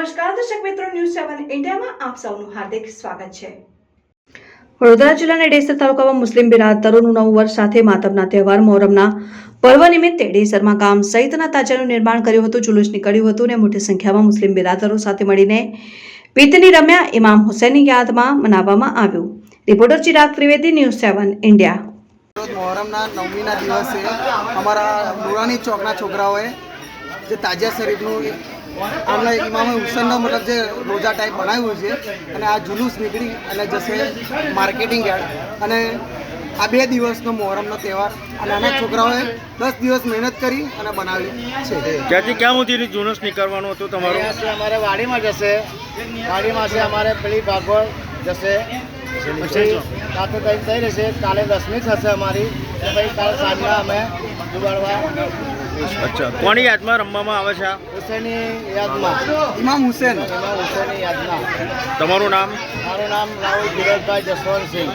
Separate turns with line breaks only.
News સેવન ઇન્ડિયામાં આપ સૌનું હાર્દિક સ્વાગત છે. વડોદરા જિલ્લાના ડેસર તાલુકામાં મુસ્લિમ બિરાદરોનું નવું વર્ષ સાથે માતમના તહેવાર મોહરમના પર્વ નિમિત્તે ડેસરમાં ગામ સહિતના તાજાનું નિર્માણ કર્યું હતું જુલુસ નીકળ્યું હતું અને મોટી સંખ્યામાં મુસ્લિમ બિરાદરો સાથે મળીને પિતની રમ્યા ઇમામ હુસૈનની યાદમાં મનાવવામાં આવ્યું. Reporter Chirag Trivedi news seven India
મોહરમના નવમીના દિવસે અમારા મુરાની ચોકના છોકરાઓએ જે તાજિયા શરીફનું આમના ઇમામ હુસેનનો મતલબ જે રોજા ટાઈપ બનાવ્યું છે અને આ જુલુસ નીકળી અને જશે માર્કેટિંગ યાર્ડ. અને આ બે દિવસનો મોહરમનો તહેવાર આ નાના છોકરાઓએ દસ દિવસ મહેનત કરી અને બનાવી છે.
ત્યાંથી ક્યાં સુધી જુલુસ નીકળવાનું હતું તમારું?
અમારે વાડીમાં જશે. વાડીમાં છે અમારે પેલી ભાગોળ જશે. પછી રાતે થઈ રહેશે. કાલે દસમી થશે અમારી. પછી કાલે સાંજના અમે
અચ્છા. કોની યાદમાં રમવામાં આવે છે આ?
હુસેનની યાદમાં.
ઇમામ હુસેન.
હુસેનની યાદમાં.
તમારું નામ?
મારું નામ રાહુલ ધીરજભાઈ જસવંતસિંહ.